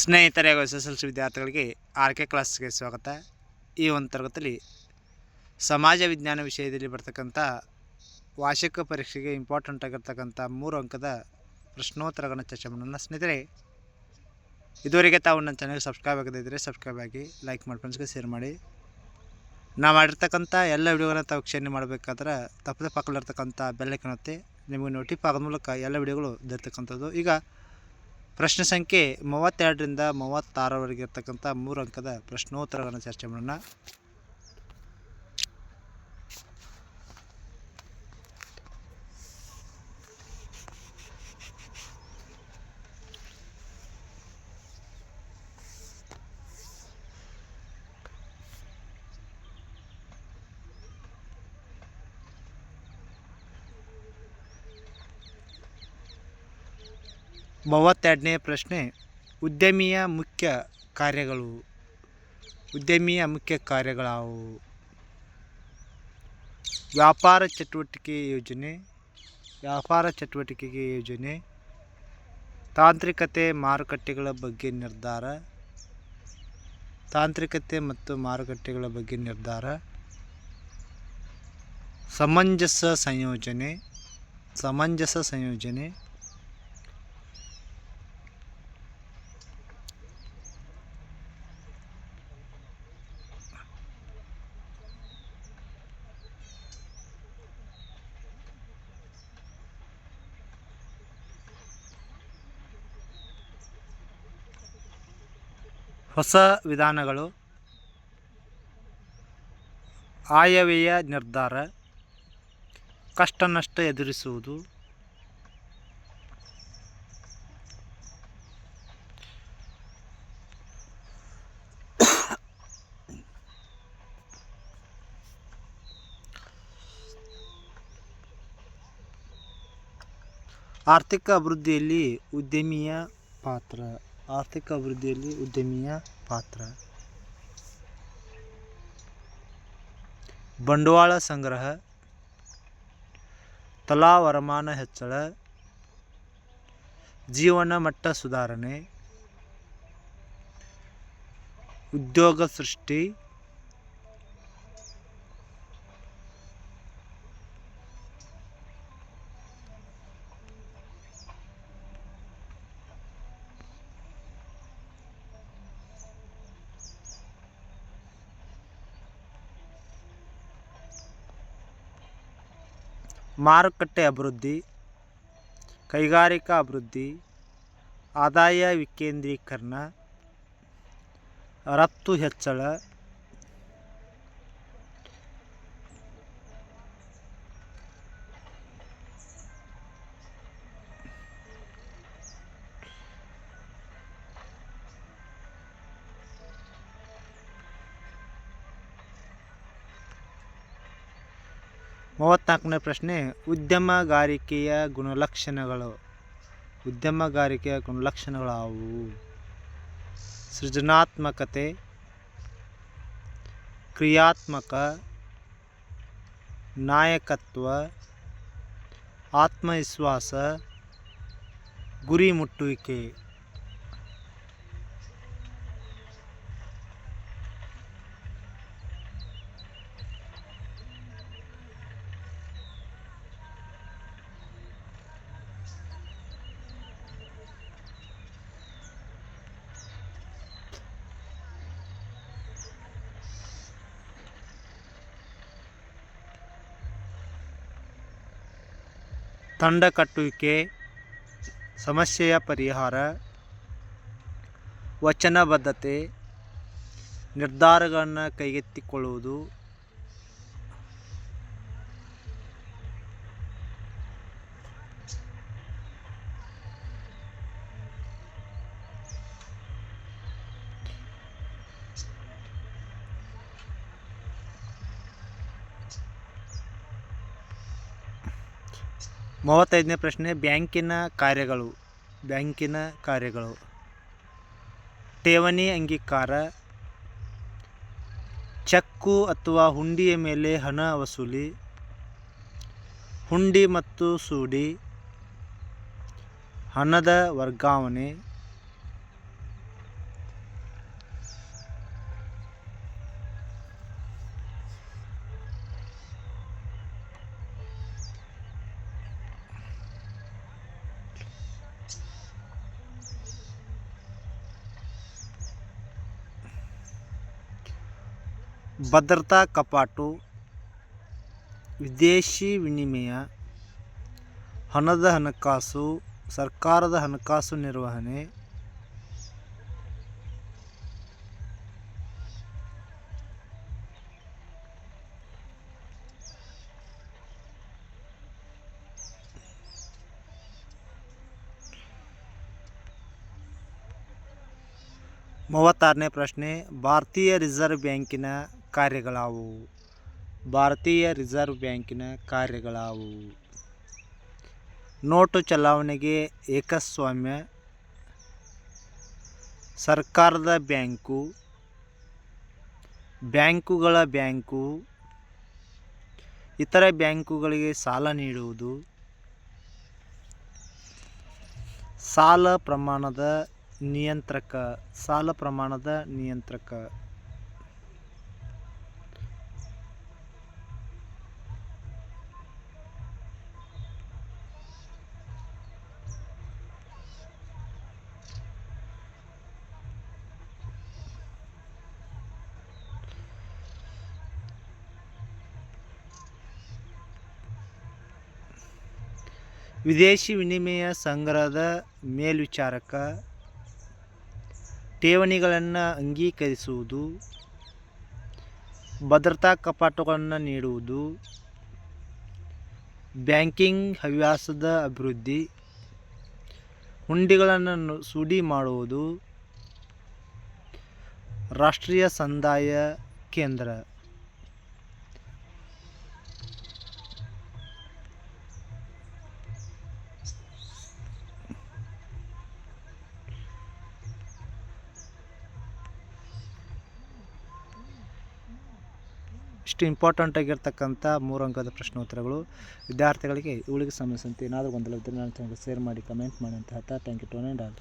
ಸ್ನೇಹಿತರೆ, ಹಾಗೂ S S L C ವಿದ್ಯಾರ್ಥಿಗಳಿಗೆ ಆರ್ ಕೆ ಕ್ಲಾಸ್ಗೆ ಸ್ವಾಗತ. ಈ ಒಂದು ತರಗತಿಯಲ್ಲಿ ಸಮಾಜ ವಿಜ್ಞಾನ ವಿಷಯದಲ್ಲಿ ಬರ್ತಕ್ಕಂಥ ವಾರ್ಷಿಕ ಪರೀಕ್ಷೆಗೆ ಇಂಪಾರ್ಟೆಂಟ್ ಆಗಿರ್ತಕ್ಕಂಥ ಮೂರು ಅಂಕದ ಪ್ರಶ್ನೋತ್ತರಗಳನ್ನು ಚರ್ಚೆ ಮಾಡೋಣ. ಸ್ನೇಹಿತರೆ, ಇದುವರೆಗೆ ತಾವು ನನ್ನ ಚಾನಲ್ಗೆ ಸಬ್ಸ್ಕ್ರೈಬ್ ಆಗದಿದ್ದರೆ ಸಬ್ಸ್ಕ್ರೈಬ್ ಆಗಿ ಲೈಕ್ ಮಾಡಿ ಫ್ರೆಂಡ್ಸ್ಗೆ ಶೇರ್ ಮಾಡಿ. ನಾವು ಮಾಡಿರ್ತಕ್ಕಂಥ ಎಲ್ಲ ವಿಡಿಯೋಗಳನ್ನ ತಾವು ಕ್ಷೇಣಿ ಮಾಡಬೇಕಾದ್ರೆ ತಪ್ಪದೆ ಪಕ್ಕದಲ್ಲಿರ್ತಕ್ಕಂಥ ಬೆಲ್ಲಕ್ಕೆ ಒತ್ತಿ, ನಿಮಗೆ ನೋಟಿಫ್ ಆಗೋದ ಮೂಲಕ ಎಲ್ಲ ವಿಡಿಯೋಗಳು ದೊರೆತಕ್ಕಂಥದ್ದು. ಈಗ ಪ್ರಶ್ನೆ ಸಂಖ್ಯೆ ಮೂವತ್ತೆರಡರಿಂದ ಮೂವತ್ತಾರರವರೆಗೆ ಇರ್ತಕ್ಕಂಥ ಮೂರು ಅಂಕದ ಪ್ರಶ್ನೋತ್ತರಗಳನ್ನು ಚರ್ಚೆ ಮಾಡೋಣ. ಮೂವತ್ತೆರಡನೇ ಪ್ರಶ್ನೆ, ಉದ್ಯಮಿಯ ಮುಖ್ಯ ಕಾರ್ಯಗಳು, ಉದ್ಯಮಿಯ ಮುಖ್ಯ ಕಾರ್ಯಗಳಾವು? ವ್ಯಾಪಾರ ಚಟುವಟಿಕೆ ಯೋಜನೆ, ವ್ಯಾಪಾರ ಚಟುವಟಿಕೆಗೆ ಯೋಜನೆ, ತಾಂತ್ರಿಕತೆ ಮಾರುಕಟ್ಟೆಗಳ ಬಗ್ಗೆ ನಿರ್ಧಾರ, ತಾಂತ್ರಿಕತೆ ಮತ್ತು ಮಾರುಕಟ್ಟೆಗಳ ಬಗ್ಗೆ ನಿರ್ಧಾರ, ಸಮಂಜಸ ಸಂಯೋಜನೆ ಸಮಂಜಸ ಸಂಯೋಜನೆ ಹೊಸ ವಿಧಾನಗಳು. ಆಯವ್ಯಯ ನಿರ್ಧಾರ. ಕಷ್ಟ ನಷ್ಟ ಎದುರಿಸುವುದು. ಆರ್ಥಿಕ ಅಭಿವೃದ್ಧಿಯಲ್ಲಿ ಉದ್ಯಮಿಯ ಪಾತ್ರ. ಆರ್ಥಿಕ ಅಭಿವೃದ್ಧಿಯಲ್ಲಿ ಉದ್ಯಮಿಯ ಪಾತ್ರ. ಬಂಡವಾಳ ಸಂಗ್ರಹ ತಲಾ ವರಮಾನ ಹೆಚ್ಚಳ ಜೀವನ ಮಟ್ಟ ಸುಧಾರಣೆ ಉದ್ಯೋಗ ಸೃಷ್ಟಿ ಮಾರುಕಟ್ಟೆ ಅಭಿವೃದ್ಧಿ ಕೈಗಾರಿಕಾ ಅಭಿವೃದ್ಧಿ ಆದಾಯ ವಿಕೇಂದ್ರೀಕರಣ ರಫ್ತು ಹೆಚ್ಚಳ ಮೂವತ್ತ್ನಾಲ್ಕನೇ ಪ್ರಶ್ನೆ ಉದ್ಯಮಗಾರಿಕೆಯ ಗುಣಲಕ್ಷಣಗಳು. ಉದ್ಯಮಗಾರಿಕೆಯ ಗುಣಲಕ್ಷಣಗಳಾವುವು ಸೃಜನಾತ್ಮಕತೆ ಕ್ರಿಯಾತ್ಮಕ ನಾಯಕತ್ವ ಆತ್ಮವಿಶ್ವಾಸ ಗುರಿ ಮುಟ್ಟುವಿಕೆ ತಂಡ ಕಟ್ಟುವಿಕೆ ಸಮಸ್ಯೆಯ ಪರಿಹಾರ ವಚನಬದ್ಧತೆ ನಿರ್ಧಾರಗಳನ್ನು ಕೈಗೆತ್ತಿಕೊಳ್ಳುವುದು ಮೂವತ್ತೈದನೇ ಪ್ರಶ್ನೆ, ಬ್ಯಾಂಕಿನ ಕಾರ್ಯಗಳು ಬ್ಯಾಂಕಿನ ಕಾರ್ಯಗಳು. ಠೇವಣಿ ಅಂಗೀಕಾರ. ಚೆಕ್ಕು ಅಥವಾ ಹುಂಡಿಯ ಮೇಲೆ ಹಣ ವಸೂಲಿ. ಹುಂಡಿ ಮತ್ತು ಸೂಡಿ. ಹಣದ ವರ್ಗಾವಣೆ. ಭದ್ರತಾ ಕಪಾಟು ವಿದೇಶಿ ವಿನಿಮಯ ಹಣದ ಹಣಕಾಸು ಸರ್ಕಾರದ ಹಣಕಾಸು ನಿರ್ವಹಣೆ ಮೂವತ್ತಾರನೇ ಪ್ರಶ್ನೆ ಭಾರತೀಯ ರಿಸರ್ವ್ ಬ್ಯಾಂಕಿನ ಕಾರ್ಯಗಳಾವುವು ಭಾರತೀಯ ರಿಸರ್ವ್ ಬ್ಯಾಂಕಿನ ಕಾರ್ಯಗಳಾವುವು ನೋಟು ಚಲಾವಣೆಗೆ ಏಕಸ್ವಾಮ್ಯ. ಸರ್ಕಾರದ ಬ್ಯಾಂಕು. ಬ್ಯಾಂಕುಗಳ ಬ್ಯಾಂಕು. ಇತರ ಬ್ಯಾಂಕುಗಳಿಗೆ ಸಾಲ ನೀಡುವುದು. ಸಾಲ ಪ್ರಮಾಣದ ನಿಯಂತ್ರಕ. ಸಾಲ ಪ್ರಮಾಣದ ನಿಯಂತ್ರಕ. ವಿದೇಶಿ ವಿನಿಮಯ ಸಂಗ್ರಹದ ಮೇಲ್ವಿಚಾರಕ ಠೇವಣಿಗಳನ್ನು ಅಂಗೀಕರಿಸುವುದು, ಭದ್ರತಾ ಕಪಾಟುಗಳನ್ನು ನೀಡುವುದು, ಬ್ಯಾಂಕಿಂಗ್ ಹವ್ಯಾಸದ ಅಭಿವೃದ್ಧಿ, ಹುಂಡಿಗಳನ್ನು ಸುಡಿ ಮಾಡುವುದು, ರಾಷ್ಟ್ರೀಯ ಸಂದಾಯ ಕೇಂದ್ರ. ಇಷ್ಟು ಇಂಪಾರ್ಟೆಂಟ್ ಆಗಿರ್ತಕ್ಕಂಥ ಮೂರು ಅಂಕದ ಪ್ರಶ್ನೋತ್ತರಗಳು ವಿದ್ಯಾರ್ಥಿಗಳಿಗೆ ಇವುಗಳಿಗೆ ಸಂಬಂಧಿಸಿದಂತೆ ಏನಾದರೂ ಗೊಂದಲ ಇದ್ದರೆ ನಾನು ಶೇರ್ ಮಾಡಿ ಕಮೆಂಟ್ ಮಾಡಿ ಅಂತ ಹೇಳ್ತಾ ಥ್ಯಾಂಕ್ ಯು ಟು ಆಲ್